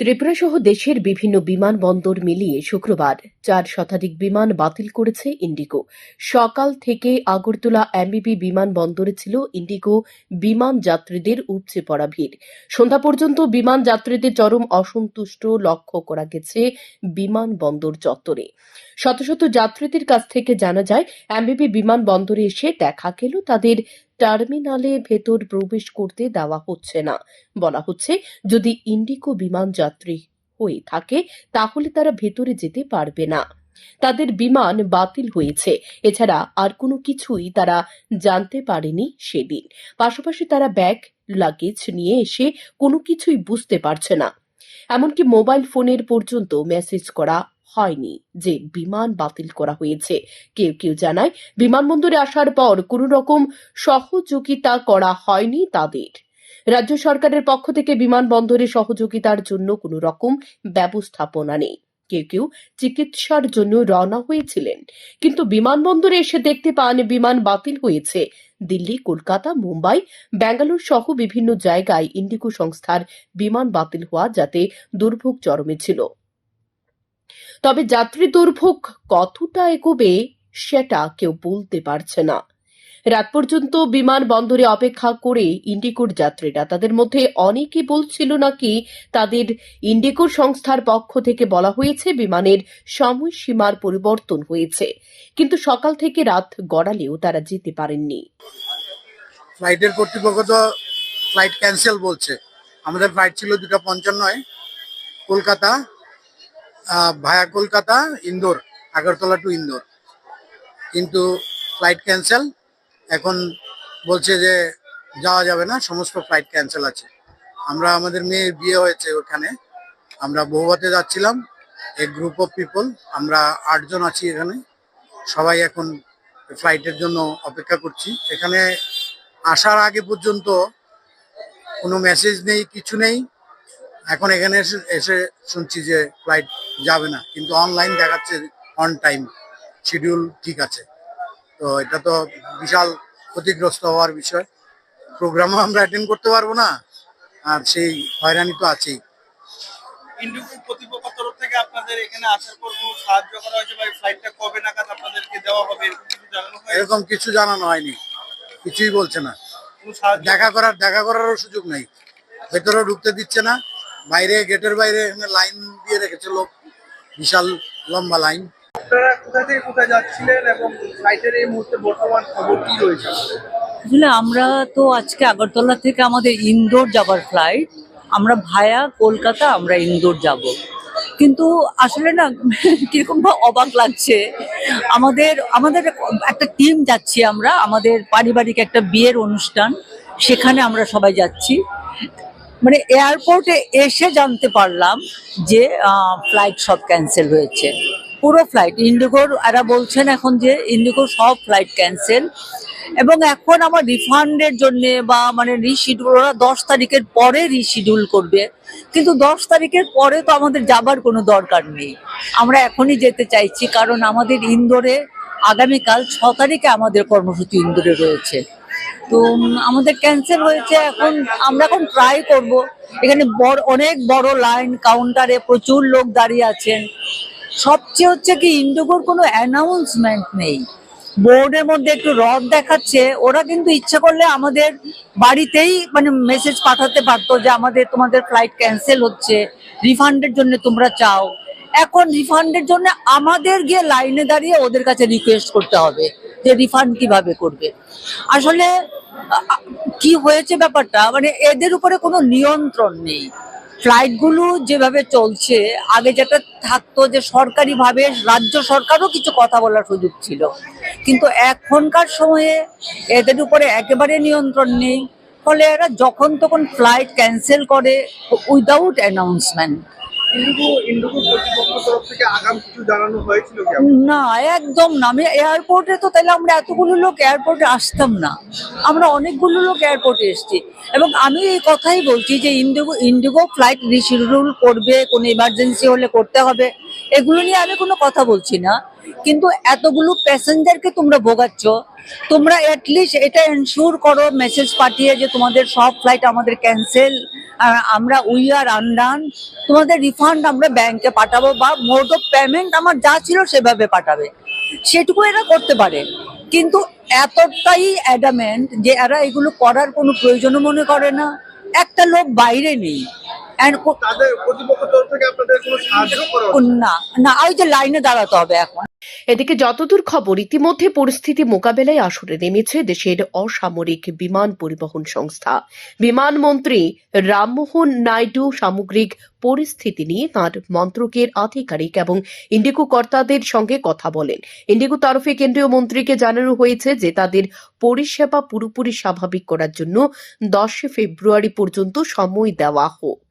ত্রিপুরা সহ দেশের বিভিন্ন বিমানবন্দর মিলিয়ে শুক্রবার চার শতাধিক বিমান বাতিল করেছে ইন্ডিগো। সকাল থেকে আগরতলা এমবিবি বিমানবন্দরে ছিল ইন্ডিগো বিমান যাত্রীদের উপচে পড়া ভিড়। সন্ধ্যা পর্যন্ত বিমান যাত্রীদের চরম অসন্তুষ্ট লক্ষ্য করা গেছে বিমানবন্দর চত্বরে। শত শত যাত্রীদের কাছ থেকে জানা যায় এমবিবি বিমানবন্দরে এসে দেখা গেল তাদের টার্মিনালে ভেতর প্রবেশ করতে দেওয়া হচ্ছে না। বলা হচ্ছে, যদি ইন্ডিকো বিমান যাত্রী হয়ে থাকে, তাহলে তারা ভেতরে যেতে পারবে না। তাদের বিমান বাতিল হয়েছে। এছাড়া আর কোনো কিছুই তারা জানতে পারেনি সেদিন। পাশাপাশি তারা ব্যাগ, লাগেজ নিয়ে এসে কোনো কিছুই বুঝতে পারছে না। এমনকি মোবাইল ফোনের পর্যন্ত মেসেজ করা হয়নি যে বিমান বাতিল করা হয়েছে। কেউ কেউ জানায়, বিমানবন্দরে আসার পর কোনো রকম সহযোগিতা করা হয়নি তাদের। রাজ্য সরকারের পক্ষ থেকে বিমানবন্দরে সহযোগিতার জন্য কোনো রকম ব্যবস্থাপনা নেই। কেউ কেউ চিকিৎসার জন্য রওনা হয়েছিলেন, কিন্তু বিমানবন্দরে এসে দেখতে পান বিমান বাতিল হয়েছে। দিল্লি, কলকাতা, মুম্বাই, ব্যাঙ্গালোর সহ বিভিন্ন জায়গায় ইন্ডিগো সংস্থার বিমান বাতিল হওয়া যাতে দুর্ভোগ চরমে ছিল। তবে যাত্রী দুর্ভোগ কতটা এগোবে সেটা কেউ বলতে পারছে না। রাত পর্যন্ত বিমান বন্দরে অপেক্ষা করে ইন্ডিগোর যাত্রীরা, তাদের মধ্যে অনেকে বলছিল নাকি তাদের ইন্ডিগোর সংস্থার পক্ষ থেকে বলা হয়েছে বিমানের সময়সীমার পরিবর্তন হয়েছে, কিন্তু সকাল থেকে রাত গড়ালেও তারা যেতে পারেননি। ফ্লাইটের কর্তৃপক্ষ তো ফ্লাইট ক্যান্সেল বলছে। আমাদের ফ্লাইট ছিল দুটা পঞ্চান্নয়, কলকাতা ভায়া কলকাতা, ইন্দোর, আগরতলা টু ইন্দোর। কিন্তু ফ্লাইট ক্যান্সেল এখন বলছে যে যাওয়া যাবে না, সমস্ত ফ্লাইট ক্যান্সেল আছে। আমরা, আমাদের মেয়ের বিয়ে হয়েছে ওখানে। আমরা বহুবাতে যাচ্ছিলাম এ গ্রুপ অফ পিপল আমরা আটজন আছি এখানে। সবাই এখন ফ্লাইটের জন্য অপেক্ষা করছি। এখানে আসার আগে পর্যন্ত কোনো মেসেজ নেই, কিছু নেই। এখন এখানে এসে এসে শুনছি যে ফ্লাইট যাবে না কিন্তু অনলাইন দেখাচ্ছে অন টাইম শিডিউল ঠিক আছে। তো এটা তো বিশাল ক্ষতিগ্রস্ত হওয়ার বিষয়। প্রোগ্রামও আমরা অ্যাটেন্ড করতে পারব না আর সেই হয়রানি তো আছেই। এরকম কিছু জানানো হয়নি কিছুই বলছে না। দেখা করার দেখা করারও সুযোগ নেই। ভেতরেও ঢুকতে দিচ্ছে না বাইরে গেটের বাইরে এখানে লাইন দিয়ে রেখেছে লোক বিশাল লম্বা লাইন। আপনারা কোথা থেকে কোথায় যাচ্ছিলেন এবং ফ্লাইটের এই মুহূর্তে বর্তমান খবর কি রয়েছে? আসলে আমরা তো আজকে আগরতলা থেকে আমাদের ইন্দোর যাবার ফ্লাইট আমরা ভায়া কলকাতা আমরা ইন্দোর যাব। কিন্তু আসলে না কীরকম অবাক লাগছে। আমাদের আমাদের একটা টিম যাচ্ছি আমরা আমাদের পারিবারিক একটা বিয়ের অনুষ্ঠান সেখানে আমরা সবাই যাচ্ছি। মানে এয়ারপোর্টে এসে জানতে পারলাম যে ফ্লাইট সব ক্যান্সেল হয়েছে। পুরো ফ্লাইট ইন্ডিগোর, এরা বলছেন এখন যে ইন্ডিগোর সব ফ্লাইট ক্যান্সেল এবং এখন আমার রিফান্ডের জন্য বা মানে রিশিডিউল ওরা দশ তারিখের পরে রিশিডিউল করবে। কিন্তু দশ তারিখের পরে তো আমাদের যাবার কোনো দরকার নেই। আমরা এখনই যেতে চাইছি, কারণ আমাদের ইন্দোরে আগামীকাল ছ তারিখে আমাদের কর্মসূচি ইন্দোরে রয়েছে। তো আমাদের ক্যান্সেল হয়েছে এখন, আমরা এখন ট্রাই করব। এখানে বড়, অনেক বড় লাইন কাউন্টারে প্রচুর লোক দাঁড়িয়ে আছেন। সবচেয়ে হচ্ছে কি, ইন্ডিগোর কোনো অ্যানাউন্সমেন্ট নেই। বোর্ডের মধ্যে একটু রদ দেখাচ্ছে, ওরা কিন্তু ইচ্ছা করলে আমাদের বাড়িতেই মানে মেসেজ পাঠাতে পারতো যে আমাদের, তোমাদের ফ্লাইট ক্যান্সেল হচ্ছে রিফান্ডের জন্য তোমরা চাও। এখন রিফান্ডের জন্য আমাদের গিয়ে লাইনে দাঁড়িয়ে ওদের কাছে রিকোয়েস্ট করতে হবে। যে রিফান্ড কীভাবে করবে। আসলে কি হয়েছে ব্যাপারটা? মানে এদের উপরে কোনো নিয়ন্ত্রণ নেই। ফ্লাইটগুলো যেভাবে চলছে, আগে যেটা থাকতো যে সরকারিভাবে রাজ্য সরকারও কিছু কথা বলার সুযোগ ছিল। কিন্তু এখনকার সময়ে এদের উপরে একেবারে নিয়ন্ত্রণ নেই। ফলে এরা যখন তখন ফ্লাইট ক্যান্সেল করে উইদাউট অ্যানাউন্সমেন্ট না, একদম না। আমি এয়ারপোর্টে তো তাহলে আমরা এতগুলো লোক এয়ারপোর্টে আসতাম না। আমরা অনেকগুলো লোক এয়ারপোর্টে এসেছি। এবং আমি এই কথাই বলছি যে ইন্ডিগো ইন্ডিগো ফ্লাইট রিশিডিউল করবে, কোনো ইমার্জেন্সি হলে করতে হবে। এগুলো নিয়ে আমি কোনো কথা বলছি না। কিন্তু এতগুলো প্যাসেঞ্জারকে তোমরা ভোগাচ্ছ, তোমরা অ্যাটলিস্ট এটা এনশিওর করো মেসেজ পাঠিয়ে যে তোমাদের সব ফ্লাইট আমাদের ক্যান্সেল আমরা উই আর আনডান তোমাদের রিফান্ড আমরা ব্যাংকে পাঠাবো বা মোড অফ পেমেন্ট আমার যা ছিল সেভাবে পাঠাবে। সেটুকু এরা করতে পারে। কিন্তু এতটাই অ্যাডামেন্ট যে এরা এগুলো করার কোনো প্রয়োজনও মনে করে না। একটা লোক বাইরে নেই। না ওই যে লাইনে দাঁড়াতে হবে এখন। এদিকে যতদূর খবর, ইতিমধ্যে পরিস্থিতি মোকাবেলায় আসরে নেমেছে দেশের অসামরিক বিমান পরিবহন সংস্থা। বিমানমন্ত্রী রামমোহন নাইডু সামগ্রিক পরিস্থিতি নিয়ে তাঁর মন্ত্রকের আধিকারিক এবং ইন্ডিগো কর্তাদের সঙ্গে কথা বলেন। ইন্ডিগো তরফে কেন্দ্রীয় মন্ত্রীকে জানানো হয়েছে যে তাদের পরিষেবা পুরোপুরি স্বাভাবিক করার জন্য দশে ফেব্রুয়ারি পর্যন্ত সময় দেওয়া হোক।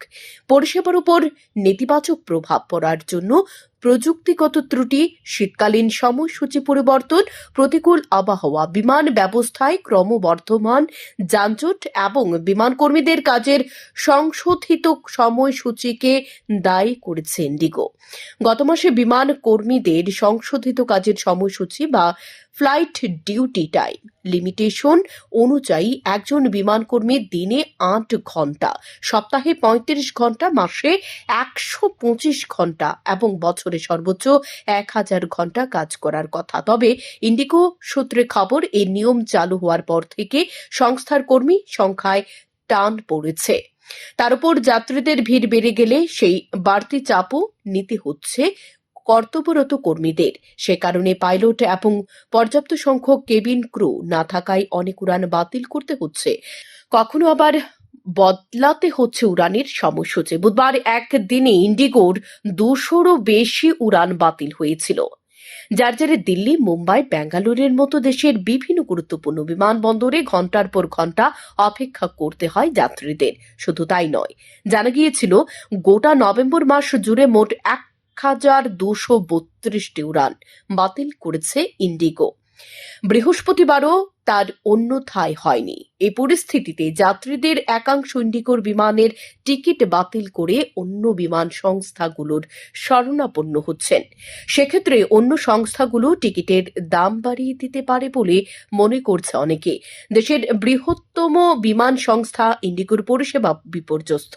পরিষেবার উপর নেতিবাচক প্রভাব পড়ার জন্য প্রযুক্তিগত ত্রুটি, শীতকালীন সময়সূচি পরিবর্তন, প্রতিকূল আবহাওয়া, বিমান ব্যবস্থায় ক্রমবর্ধমান যানজট এবং বিমান কর্মীদের কাজের সংশোধিত সময়সূচিকে দায়ী করেছে ইন্ডিগো। গত মাসে বিমান কর্মীদের সংশোধিত কাজের সময়সূচি বা ফ্লাইট ডিউটি টাইম লিমিটেশন অনুযায়ী একজন বিমান কর্মী দিনে আট ঘণ্টা সপ্তাহে পঁয়ত্রিশ ঘণ্টা মাসে একশো পঁচিশ ঘণ্টা এবং বছরে সর্বোচ্চ এক হাজার ঘণ্টা কাজ করার কথা। তবে ইন্ডিগো সূত্রে খবর এই নিয়ম চালু হওয়ার পর থেকে সংস্থার কর্মী সংখ্যায় টান পড়েছে। তার উপর যাত্রীদের ভিড় বেড়ে গেলে সেই বাড়তি চাপও নিতে হচ্ছে কর্তব্যরত কর্মীদের। সে কারণে পাইলট এবং পর্যাপ্ত সংখ্যক কেবিন ক্রু না থাকায় অনেক উড়ান বাতিল করতে হচ্ছে। কখনো আবার বদলাতে হচ্ছে উড়ানের সময়সূচি। বুধবার একদিনে ইন্ডিগোর দুশোরও বেশি উড়ান বাতিল হয়েছিল। যার জেরে দিল্লি, মুম্বাই, ব্যাঙ্গালোরের মতো দেশের বিভিন্ন গুরুত্বপূর্ণ বিমানবন্দরে ঘণ্টার পর ঘণ্টা অপেক্ষা করতে হয় যাত্রীদের। শুধু তাই নয়, জানা গিয়েছিল গোটা নভেম্বর মাস জুড়ে মোট এক হাজার দুশো বত্রিশটি উড়ান বাতিল করেছে ইন্ডিগো। বৃহস্পতিবারও তার অন্যথায় হয়নি। এই পরিস্থিতিতে যাত্রীদের একাংশ ইন্ডিগোর বিমানের টিকিট বাতিল করে অন্য বিমান সংস্থাগুলোর শরণাপন্ন হচ্ছেন। সেক্ষেত্রে অন্য সংস্থাগুলো টিকিটের দাম বাড়িয়ে দিতে পারে বলে মনে করছে অনেকে। দেশের বৃহত্তম বিমান সংস্থা ইন্ডিগোর পরিষেবা বিপর্যস্ত,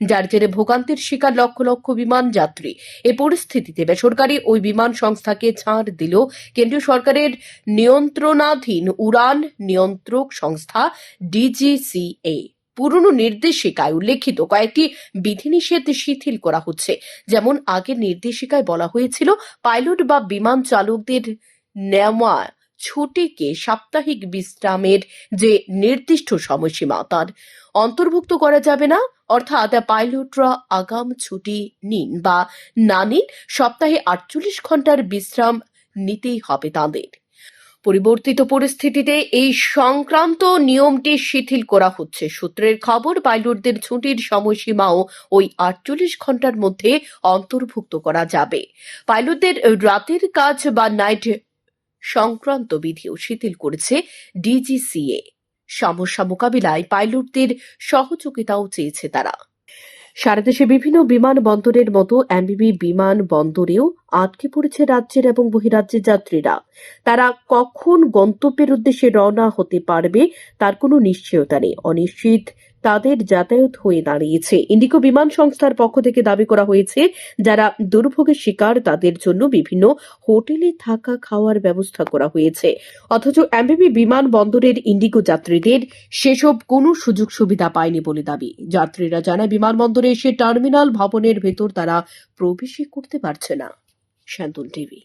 যার জেরে ভোগান্তির শিকার লক্ষ লক্ষ বিমান যাত্রী। এ পরিস্থিতিতে বেসরকারি ওই বিমান সংস্থাকে ছাড় দিল কেন্দ্রীয় সরকারের নিয়ন্ত্রণাধীন উড়ান নিয়ন্ত্রক সংস্থা ডিজিসিএ পুরনো নির্দেশিকায় উল্লেখিত কয়েকটি বিধিনিষেধ শিথিল করা হচ্ছে। যেমন আগের নির্দেশিকায় বলা হয়েছিল, পাইলট বা বিমান চালকদের নেওয়া ছুটিকে সাপ্তাহিক বিশ্রামের যে নির্দিষ্ট সময়সীমা, তার অন্তর্ভুক্ত করা যাবে না। অর্থাৎ পাইলটরা আগাম ছুটি নিন বা না নিন, সপ্তাহে আটচল্লিশ ঘণ্টার বিশ্রাম নিতেই হবে তাদের। পরিবর্তিত পরিস্থিতিতে এই সংক্রান্ত নিয়মটি শিথিল করা হচ্ছে। সূত্রের খবর, পাইলটদের ছুটির সময়সীমাও ওই আটচল্লিশ ঘণ্টার মধ্যে অন্তর্ভুক্ত করা যাবে। পাইলটদের রাতের কাজ বা নাইট সংক্রান্ত বিধিও শিথিল করেছে ডিজিসিএ। সমস্যা মোকাবিলায় পাইলটদের সহযোগিতাও চেয়েছে তারা। সারা দেশে বিভিন্ন বিমানবন্দরের মতো এমবিবি বিমান বন্দরেও আটকে পড়েছে রাজ্যের এবং বহিরাজ্যের যাত্রীরা। তারা কখন গন্তব্যের উদ্দেশ্যে রওনা হতে পারবে তার কোনো নিশ্চয়তা নেই। অনিশ্চিত তাদের যাতায়াত হয়ে দাঁড়িয়েছে। ইন্ডিগো বিমান সংস্থার পক্ষ থেকে দাবি করা হয়েছে, যারা দুর্ভোগের শিকার, তাদের জন্য বিভিন্ন হোটেলে থাকা খাওয়ার ব্যবস্থা করা হয়েছে। অথচ এমবিবি বিমান বন্দরের ইন্ডিগো যাত্রীদের সেসব কোনো সুযোগ সুবিধা পায়নি বলে দাবি। যাত্রীরা জানায় বিমানবন্দরে এসে টার্মিনাল ভবনের ভেতর তারা প্রবেশই করতে পারছে না। শান্তন টিভি।